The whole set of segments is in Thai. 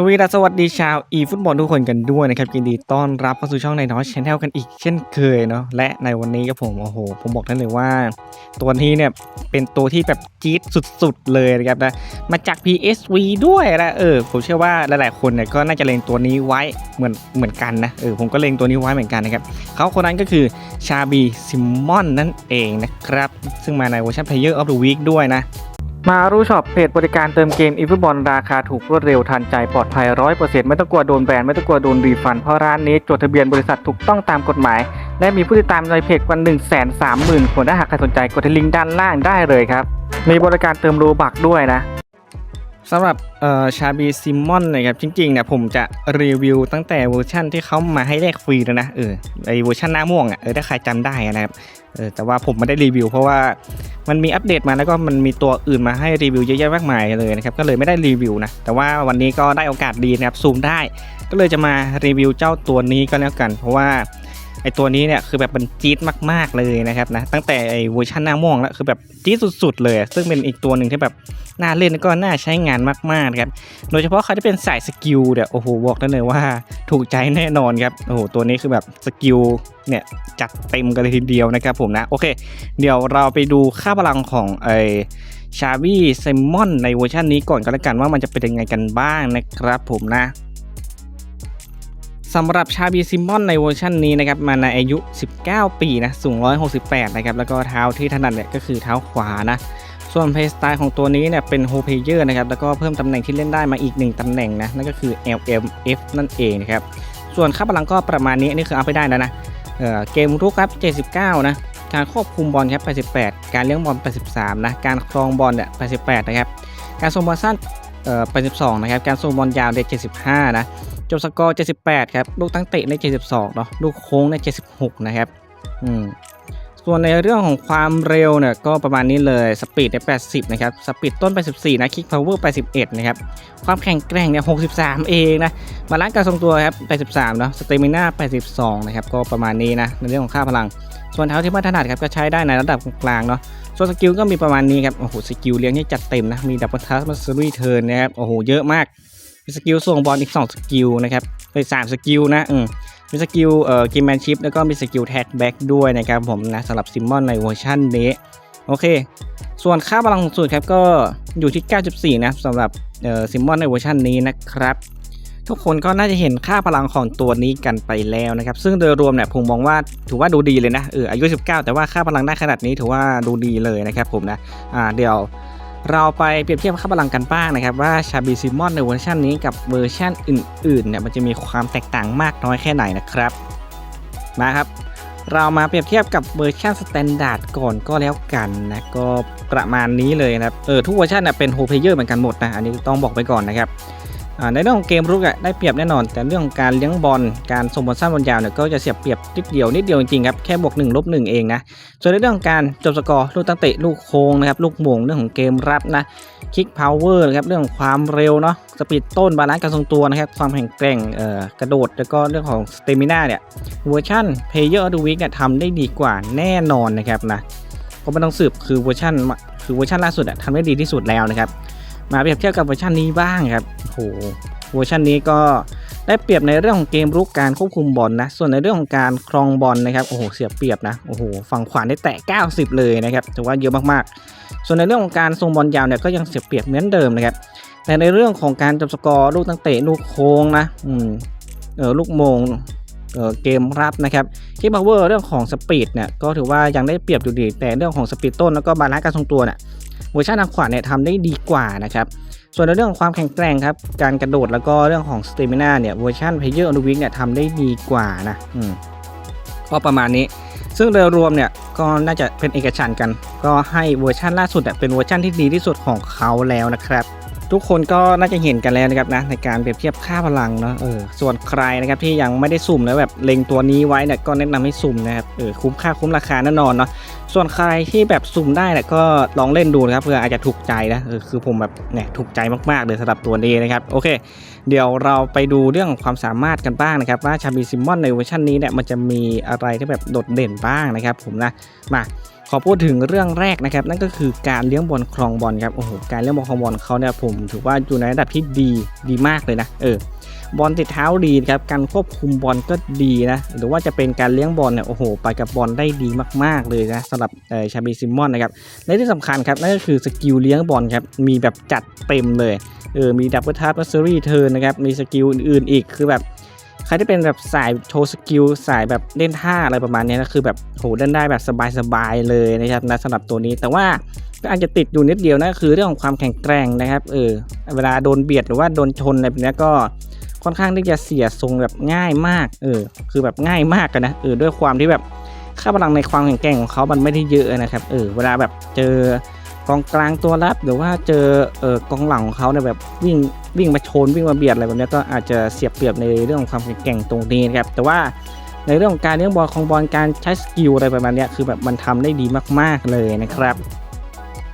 สวีดัสวัสดีชาวอีฟุตบอลทุกคนกันด้วยนะครับยินดีต้อนรับเข้าสู่ช่องในน้อยชแนลกันอีกเช่นเคยเนาะและในวันนี้ก็ผมโอ้โห ผมบอกท่านเลยว่า ตัวนี้เนี่ยเป็นตัวที่แบบจี๊ดสุดๆเลยนะครับนะมาจาก PSV ด้วยนะเออผมเชื่อว่าหลายๆคนเนี่ยก็น่าจะเล็งตัวนี้ไว้เหมือนเหมือนกันนะเออผมก็เล็งตัวนี้ไว้เหมือนกันนะครับเขาคนนั้นก็คือชาบีซิมมอนนั่นเองนะครับซึ่งมาในเวอร์ชัน Player of the Week ด้วยนะ มารู้ช็อปเพจบริการเติมเกมอีฟุตบอลราคาถูกรวดเร็วทันใจปลอดภัยร้อยเปอร์เซ็นต์ไม่ต้องกลัวโดนแบนไม่ต้องกลัวโดนรีฟัน เพราะร้านนี้จดทะเบียนบริษัทถูกต้องตามกฎหมาย และมีผู้ติดตามในเพจกว่า1 3 0 0 0 0คนถ้าหากใครสนใจกดที่ลิงก์ด้านล่างได้เลยครับ มีบริการเติมโลบักด้วยนะสำหรับเอ่อชาบีซิมอนนะครับจริงๆเนี่ยผมจะรีวิวตั้งแต่เวอร์ชั่นที่เขามาให้แลกฟรีแล้วนะเออไอเวอร์ชันหน้าม่วงอะเออถ้าใครจำได้นะครับ เออแต่ว่าผมไม่ได้รีวิว เพราะว่ามันมีอัปเดตมาแล้วก็มันมีตัวอื่นมาให้รีวิวเยอะแยะมากมายเลยนะครับก็เลยไม่ได้รีวิวนะแต่ว่าวันนี้ก็ได้โอกาสดีนะครับซูมได้ ก็เลยจะมารีวิวเจ้าตัวนี้ก็แล้วกัน เพราะว่า ไอตัวนี้เนี่ยคือแบบมันจี๊ดมาก ๆเลยนะครับนะตั้งแต่ไอเวอร์ชันหน้าม่วงแล้วคือแบบจี๊ดสุดๆเลย ซึ่งเป็นอีกตัวหนึ่งที่แบบน่าเล่นแล้วก็น่าใช้งานมากๆนะครับโดยเฉพาะเขาจะเป็นสายสกิลเนี่ยโอ้โหบอกได้เลยว่าถูกใจแน่นอนครับโอ้โหตัวนี้คือแบบสกิลเนี่ยจัดเต็มกันเลยทีเดียวนะครับผมนะโอเค เดี๋ยวเราไปดูค่าพลังของไอชาวีไซมอนในเวอร์ชันนี้ก่อนก็แล้วกันว่ามันจะเป็นยังไงกันบ้างนะครับผมนะ สำหรับชาบีซิมมอนในเวอร์ชันนี้นะครับมาในอายุ 19 ปีนะสูง 168 นะครับ แล้วก็เท้าที่ถนัดเนี่ยก็คือเท้าขวานะส่วนเพย์สไตล์ของตัวนี้เนี่ยเป็นโฮเพเยอร์นะครับ แล้วก็เพิ่มตำแหน่งที่เล่นได้มาอีกหนึ่งตำแหน่งนะนั่นก็คือ LMF นั่นเองนะครับ ส่วนค่าพลังก็ประมาณนี้นี่คือเอาไปได้แล้วนะเออเกมรุกครับ 79 นะการควบคุมบอลครับ 88 การเลี้ยงบอล 83 นะ การครองบอลเนี่ย 88 นะครับ การส่งบอลสั้น เอ่อ82นะครับ การส่งบอลยาวเนี่ย75 นะ จบสกอร์ 78 ครับ ลูกตั้งเตะใน72 เนาะ ลูกโค้งใน76 นะครับ อืม ส่วนในเรื่องของความเร็วเนี่ยก็ประมาณนี้เลย สปีดใน80 นะครับ สปีดต้น84นะ คิกพาวเวอร์81นะครับ ความแข็งแกร่งเนี่ย 63 เองนะบาลานซ์การทรงตัวครับ 83 เนาะ สเตมิน่า 82 นะครับ ก็ประมาณนี้นะ ในเรื่องของค่าพลัง ส่วนเท้าที่ไม่ถนัดครับ ก็ใช้ได้ในระดับกลางเนาะ ส่วนสกิลก็มีประมาณนี้ครับ โอ้โห สกิลเลี้ยงนี่จัดเต็มนะ มีดับเบิลทัสมาสรีเทิร์นนะครับ โอ้โห เยอะมาก มีสกิลส่งบอลอีก 2 สกิลนะครับเป็นสามสกิลนะ อืมมีสกิลเอ่อกิมแมนชิพแล้วก็มีสกิลแท็กแบ็กด้วยนะครับผมนะสำหรับซิมมอนในเวอร์ชันนี้ โอเค ส่วนค่าพลังสูงสุดครับก็อยู่ที่ 94 นะสำหรับเอ่อซิมมอนในเวอร์ชันนี้นะครับ ทุกคนก็น่าจะเห็นค่าพลังของตัวนี้กันไปแล้วนะครับ ซึ่งโดยรวมเนี่ยผมมองว่าถือว่าดูดีเลยนะเอออายุ 19 แต่ว่าค่าพลังได้ขนาดนี้ถือว่าดูดีเลยนะครับผมนะอ่าเดี๋ยวเราไปเปรียบเทียบค่าพลังกันบ้างนะครับ ว่าชาบีซิมอนในเวอร์ชันนี้กับเวอร์ชันอื่นๆเนี่ยมันจะมีความแตกต่างมากน้อยแค่ไหนนะครับมาครับ เรามาเปรียบเทียบกับเวอร์ชันสแตนดาร์ดก่อนก็แล้วกันนะก็ประมาณนี้เลยนะครับเออทุกเวอร์ชันน่ะเป็นโฮเพเยอร์เหมือนกันหมดนะอันนี้ต้องบอกไปก่อนนะครับ ในเรื่องของเกมรุกอะได้เปรียบแน่นอน แต่เรื่องการเลี้ยงบอลการส่งบอลสั้นบอลยาวเนี่ยก็จะเสียเปรียบนิดเดียวนิดเดียวจริงๆครับแค่บวก1ลบ1เองนะส่วนในเรื่องการจบสกอร์ลูกตั้งเตะลูกโค้งนะครับลูกโมงเรื่องของเกมรับนะคิกพาวเวอร์นะครับเรื่องของความเร็วเนาะสปีดต้นบาลานซ์การทรงตัวนะครับความแข็งแกร่งกระโดด แล้วก็เรื่องของสเตมิน่าเนี่ยเวอร์ชันเพย์เยอร์ดูวิกเนี่ยทำได้ดีกว่าแน่นอนนะครับนะก็ไม่ต้องสืบคือเวอร์ชันคือเวอร์ชันล่าสุดอะทำได้ดีที่สุดแล้วนะครับ มาเปรียบเทียบกับเวอร์ชันนี้บ้างครับโหเวอร์ชันนี้ก็ได้เปรียบในเรื่องของเกมรุกการควบคุมบอลนะ ส่วนในเรื่องของการครองบอลนะครับ โอ้โห เสียเปรียบนะ โอ้โห ฝั่งขวาได้แตะ 90 เลยนะครับ ถือว่าเยอะมากๆ ส่วนในเรื่องของการทรงบอลยาวเนี่ยก็ยังเสียเปรียบเหมือนเดิมนะครับ แต่ในเรื่องของการจบสกอร์ลูกตั้งเตะลูกโค้งนะ อืม เออลูกโมง เออเกมรับนะครับคิกพาวเวอร์เรื่องของสปีดเนี่ยก็ถือว่ายังได้เปรียบอยู่ดี แต่เรื่องของสปีดต้นแล้วก็บาลานซ์การทรงตัวเนี่ย เวอร์ชันทางขวาเนี่ยทำได้ดีกว่านะครับส่วนในเรื่องของความแข็งแกร่งครับการกระโดดแล้วก็เรื่องของสเตมินาเนี่ยเวอร์ชันเพเยอร์อนุวิกเนี่ยทำได้ดีกว่านะอืมก็ประมาณนี้ ซึ่งโดยรวมเนี่ยก็น่าจะเป็นเอกฉันกัน ก็ให้เวอร์ชันล่าสุดเนี่ยเป็นเวอร์ชันที่ดีที่สุดของเขาแล้วนะครับทุกคนก็น่าจะเห็นกันแล้วนะครับนะในการเปรียบเทียบค่าพลังเนาะเออส่วนใครนะครับที่ยังไม่ได้สุ่มแล้วแบบเล็งตัวนี้ไว้เนี่ยก็แนะนำให้สุ่มนะครับเออคุ้มค่าคุ้มราคาแน่นอนเนาะ ส่วนใครที่แบบสุ่มได้เนี่ยก็ลองเล่นดูนะครับเพื่ออาจจะถูกใจนะคือผมแบบเนี่ยถูกใจมากๆเลยสำหรับตัวนี้นะครับโอเค เดี๋ยวเราไปดูเรื่องความสามารถกันบ้างนะครับ ว่าชาบีซิมมอนในเวอร์ชันนี้เนี่ยมันจะมีอะไรที่แบบโดดเด่นบ้างนะครับ ผมนะมาขอพูดถึงเรื่องแรกนะครับ นั่นก็คือการเลี้ยงบอลคลองบอลครับโอ้โหการเลี้ยงบอลคลองบอลเขาเนี่ยผมถือว่าอยู่ในระดับที่ดีดีมากเลยนะเออบอลติดเท้าดีครับการควบคุมบอลก็ดีนะหรือว่าจะเป็นการเลี้ยงบอลเนี่ยโอ้โห ไปกับบอลได้ดีมาก ๆเลยนะสำหรับเออชาบีซิมอนนะครับและที่สำคัญครับนั่นก็คือสกิลเลี้ยงบอลครับมีแบบจัดเต็มเลยเออมีดับเบิลทัชมัสเซอรี่เทิร์นนะครับมีสกิลอื่นๆอีกคือแบบใครที่เป็นแบบสายโชว์สกิลสายแบบเล่นท่าอะไรประมาณนี้นะคือแบบโหเล่นได้แบบสบายๆเลยนะครับนะสำหรับตัวนี้แต่ว่าก็อาจจะติดอยู่นิดเดียวนะคือเรื่องของความแข็งแกร่งนะครับเออเวลาโดนเบียดหรือว่าโดนชนอะไรแบบนี้ก็ ค่อนข้างที่จะเสียทรงแบบง่ายมาก เออ คือแบบง่ายมากกันนะ เออ ด้วยความที่แบบค่าพลังในความแข็งแกร่งของเขามันไม่ได้เยอะนะครับ เออ เวลาแบบเจอกองกลางตัวรับหรือว่าเจอเออกองหลังของเขาเนี่ยแบบวิ่งวิ่งมาชนวิ่งมาเบียดอะไรแบบนี้ก็อาจจะเสียเปรียบในเรื่องของความแข็งแกร่งตรงนี้นะครับ แต่ว่าในเรื่องของการเลี้ยงบอลของบอลการใช้สกิลอะไรประมาณนี้คือแบบมันทำได้ดีมาก ๆเลยนะครับ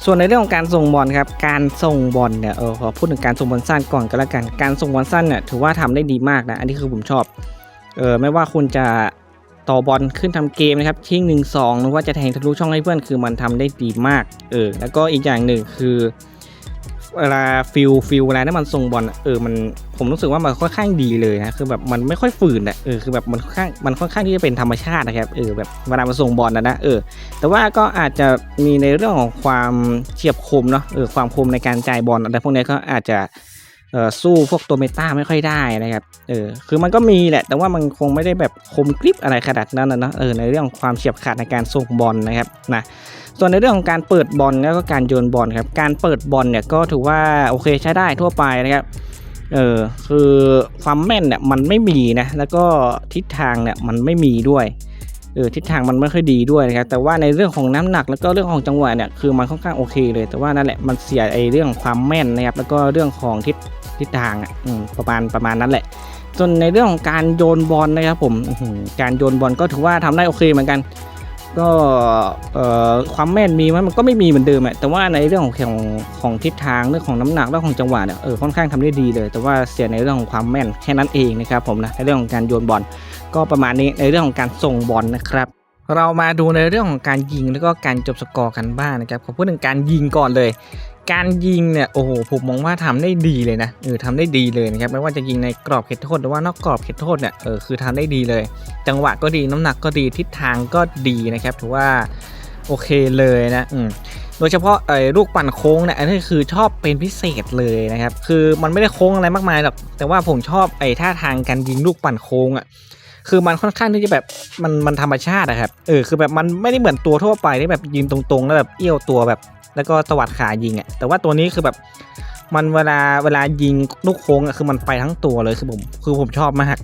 ส่วนในเรื่องของการส่งบอลครับ การส่งบอลเนี่ยเออขอพูดถึงการส่งบอลสั้นก่อนก็แล้วกัน การส่งบอลสั้นเนี่ยถือว่าทำได้ดีมากนะ อันนี้คือผมชอบเออไม่ว่าคุณจะต่อบอลขึ้นทำเกมนะครับชิงหนึ่งสองหรือว่าจะแทงทะลุช่องให้เพื่อนคือมันทำได้ดีมากเออแล้วก็อีกอย่างหนึ่งคือ เวลาฟิลฟิลเวลาที่มันส่งบอลเออมันผมรู้สึกว่ามันค่อนข้างดีเลยนะคือแบบมันไม่ค่อยฝืนอะเออคือแบบมันค่อนข้างมันค่อนข้างที่จะเป็นธรรมชาตินะครับเออแบบเวลามันส่งบอลนะนะเออแต่ว่าก็อาจจะมีในเรื่องของความเฉียบคมเนาะเออความคมในการจ่ายบอลอะไรพวกนี้ก็อาจจะเออสู้พวกตัวเมตาไม่ค่อยได้นะครับเออคือมันก็มีแหละ แต่ว่ามันคงไม่ได้แบบคมกริบอะไรขนาดนั้นนะเอะเออในเรื่องของความเฉียบขาดในการส่งบอลนะครับนะ ส่วนในเรื่องของการเปิดบอลแล้วก็การโยนบอลครับ การเปิดบอลเนี่ยก็ถือว่าโอเคใช้ได้ทั่วไปนะครับเออคือความแม่นเนี่ยมันไม่มีนะแล้วก็ทิศทางเนี่ยมันไม่มีด้วยเออทิศทางมันไม่ค่อยดีด้วยนะครับแต่ว่าในเรื่องของน้ำหนักแล้วก็เรื่องของจังหวะเนี่ยคือมันค่อนข้างโอเคเลย แต่ว่านั่นแหละมันเสียไอเรื่องความแม่นนะครับแล้วก็เรื่องของทิศทิศทางอะอืมประมาณประมาณนั้นแหละส่วนในเรื่องของการโยนบอลนะครับผมการโยนบอลก็ถือว่าทำได้โอเคเหมือนกัน ก็ความแม่นมีไหมมันก็ไม่มีเหมือนเดิมอะแต่ว่าในเรื่องของของของทิศทางเรื่องของน้ำหนักเรื่องของจังหวะเนี่ยเออค่อนข้างทำได้ดีเลย แต่ว่าเสียในเรื่องของความแม่นแค่นั้นเองนะครับผมนะในเรื่องของการโยนบอลก็ประมาณนี้ในเรื่องของการส่งบอลนะครับ เรามาดูในเรื่องของการยิงแล้วก็การจบสกอร์กันบ้างนะครับขอพูดถึงการยิงก่อนเลย การยิงเนี่ยโอ้โหผมมองว่าทำได้ดีเลยนะเออทำได้ดีเลยนะครับไม่ว่าจะยิงในกรอบเขตโทษหรือว่านอกกรอบเขตโทษเนี่ยเออคือทำได้ดีเลย จังหวะก็ดีน้ำหนักก็ดีทิศทางก็ดีนะครับถือว่าโอเคเลยนะอืมโดยเฉพาะไอ้ลูกปั่นโค้งเนี่ยอันนี้คือชอบเป็นพิเศษเลยนะครับคือมันไม่ได้โค้งอะไรมากมายหรอกแต่ว่าผมชอบไอ้ท่าทางการยิงลูกปั่นโค้งอะคือมันค่อนข้างที่จะแบบมันมันธรรมชาติอะครับเออคือแบบมันไม่ได้เหมือนตัวทั่วไปที่แบบยิงตรงๆ แล้วแบบเอี้ยวตัวแบบ แล้วก็ตวัดขายิงอะแต่ว่าตัวนี้คือแบบมันเวลาเวลายิงลูกโค้งอะคือมันไปทั้งตัวเลยคือผมคือผมชอบมาก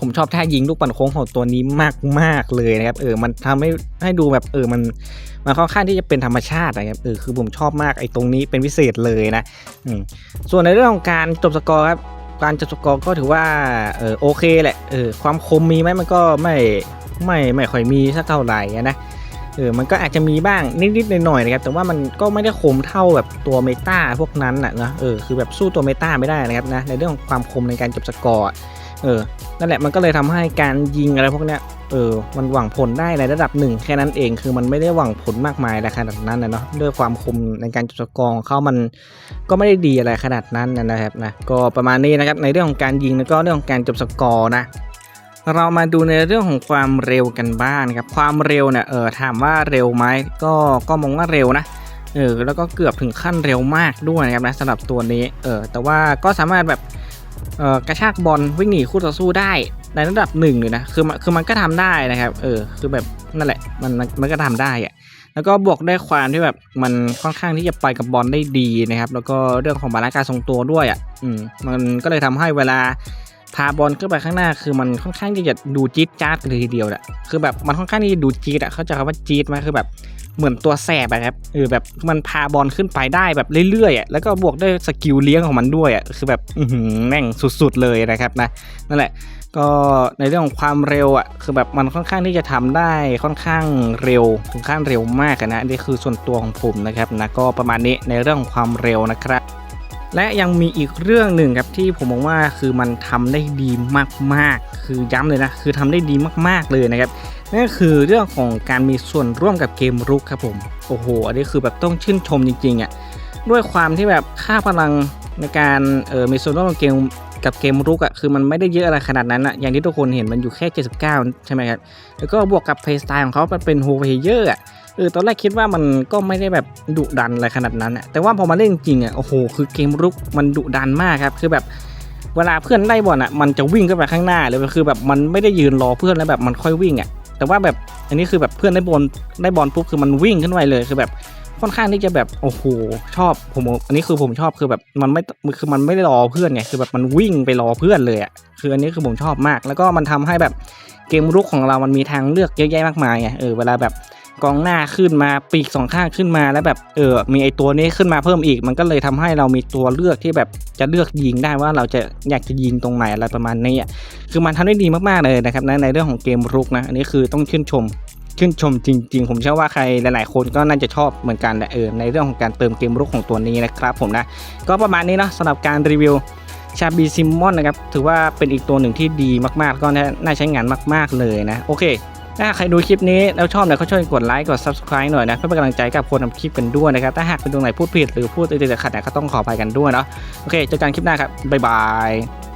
ผมชอบท่ายิงลูกปั่นโค้งของตัวนี้มากมากเลยนะครับ เออมันทำให้ให้ดูแบบเออมันมันค่อนข้างที่จะเป็นธรรมชาตินะครับเออคือผมชอบมากไอ้ตรงนี้เป็นพิเศษเลยนะอืมส่วนในเรื่องของการจบสกอร์ครับการจบสกอร์ก็ถือว่าเออโอเคแหละเออความคมมีไหมมันก็ไม่ไม่ไม่ค่อยมีสักเท่าไหร่นะ เออมันก็อาจจะมีบ้างนิดๆหน่อยๆนะครับ แต่ว่ามันก็ไม่ได้คมเท่าแบบตัวเมตาพวกนั้นนะนะเออคือแบบสู้ตัวเมตาไม่ได้นะครับนะในเรื่องของความคมในการจบสกอร์เออนั่นแหละมันก็เลยทำให้การยิงอะไรพวกเนี้ยเออมันหวังผลได้ในระดับหนึ่งแค่นั้นเองคือมันไม่ได้หวังผลมากมายอะไรขนาดนั้นนะเนาะด้วยความคมในการจุดสกอร์ของเขามันก็ไม่ได้ดีอะไรขนาดนั้นนะครับนะก็ประมาณนี้นะครับในเรื่องของการยิงแล้วก็เรื่องของการจบสกอร์นะ เรามาดูในเรื่องของความเร็วกันบ้างครับ ความเร็วเนี่ยเออถามว่าเร็วไหมก็ก็มองว่าเร็วนะเออแล้วก็เกือบถึงขั้นเร็วมากด้วยนะครับนะสำหรับตัวนี้เออแต่ว่าก็สามารถแบบเออกระชากบอลวิ่งหนีคู่ต่อสู้ได้ในระดับหนึ่งเลยนะคือมันคือมันก็ทำได้นะครับเออคือแบบนั่นแหละมันมันก็ทำได้อะแล้วก็บวกได้ความที่แบบมันค่อนข้างที่จะไปกับบอลได้ดีนะครับ แล้วก็เรื่องของบาลานซ์การทรงตัวด้วยอะอืมมันก็เลยทำให้เวลา พาบอลขึ้นไปข้างหน้าคือมันค่อนข้างที่จะดูจี๊ดจ๊าดกันเลยทีเดียวแหละคือแบบมันค่อนข้างที่จะดูจี๊ดอะเขาใจคำว่าจี๊ดไหมคือแบบเหมือนตัวแสบอะครับเออแบบมันพาบอลขึ้นไปได้แบบเรื่อยๆอะแล้วก็บวกด้วยสกิลเลี้ยงของมันด้วยอะคือแบบอือหือแม่งสุดๆเลยนะครับนะนั่นแหละ ก็ในเรื่องของความเร็วอะคือแบบมันค่อนข้างที่จะทำได้ค่อนข้างเร็วถึงขั้นเร็วมากนะนี่คือส่วนตัวของผมนะครับนะก็ประมาณนี้ในเรื่องของความเร็วนะครับ และยังมีอีกเรื่องหนึ่งครับที่ผมมองว่าคือมันทำได้ดีมากๆ คือย้ำเลยนะคือทำได้ดีมากๆเลยนะครับนั่นคือเรื่องของการมีส่วนร่วมกับเกมรุกครับผมโอ้โหอันนี้คือแบบต้องชื่นชมจริงๆอะด้วยความที่แบบค่าพลังในการเออมีส่วนร่วมกับเกมกับเกมรุกอะคือมันไม่ได้เยอะอะไรขนาดนั้นอะอย่างที่ทุกคนเห็นมันอยู่แค่ 79 ใช่ไหมครับแล้วก็บวกกับเพลย์สไตล์ของเขาเป็นโฮเพเยอร์อะ เออตอนแรกคิดว่ามันก็ไม่ได้แบบดุดันอะไรขนาดนั้นอะแต่ว่าพอมาเล่นจริงๆอะโอ้โหคือเกมรุกมันดุดันมากครับคือแบบเวลาเพื่อนได้บอลอะมันจะวิ่งขึ้นไปข้างหน้าเลยคือแบบมันไม่ได้ยืนรอเพื่อนแล้วแบบมันค่อยวิ่งอะแต่ว่าแบบอันนี้คือแบบเพื่อนได้บอลได้บอลปุ๊บคือมันวิ่งขึ้นไปเลยคือแบบค่อนข้างที่จะแบบโอ้โหชอบผมอันนี้คือผมชอบคือแบบมันไม่คือมันไม่ได้รอเพื่อนไงคือแบบมันวิ่งไปรอเพื่อนเลยอะคืออันนี้คือผมชอบมาก แล้วก็มันทำให้แบบเกมรุกของเรามันมีทางเลือกเยอะแยะมากมายไงเออเวลาแบบ กองหน้าขึ้นมาปีกสองข้างขึ้นมาแล้วแบบเออมีไอตัวนี้ขึ้นมาเพิ่มอีก มันก็เลยทำให้เรามีตัวเลือกที่แบบจะเลือกยิงได้ว่าเราจะอยากจะยิงตรงไหนอะไรประมาณนี้อะคือมันทำได้ดีมากๆเลยนะครับในในเรื่องของเกมรุกนะอันนี้คือต้องชื่นชมชื่นชมจริง ๆ ผมเชื่อว่าใครหลาย ๆ คนก็น่าจะชอบเหมือนกันแหละเออในเรื่องของการเติมเกมรุกของตัวนี้นะครับผมนะก็ประมาณนี้เนาะสำหรับการรีวิวชาบีซิมมอนนะครับถือว่าเป็นอีกตัวหนึ่งที่ดีมากๆ ก็น่าใช้งานมาก ๆเลยนะโอเค ถ้าใครดูคลิปนี้แล้วชอบเนี่ยก็ช่วยกดไลค์กด subscribe หน่อยนะเพื่อเป็นกำลังใจกับคนทำคลิปกันด้วยนะครับถ้าหากเป็นตรงไหนพูดผิดหรือพูดติดๆขัดเนี่ยก็ต้องขออภัยกันด้วยเนาะโอเคเจอกันคลิปหน้าครับบ๊ายบาย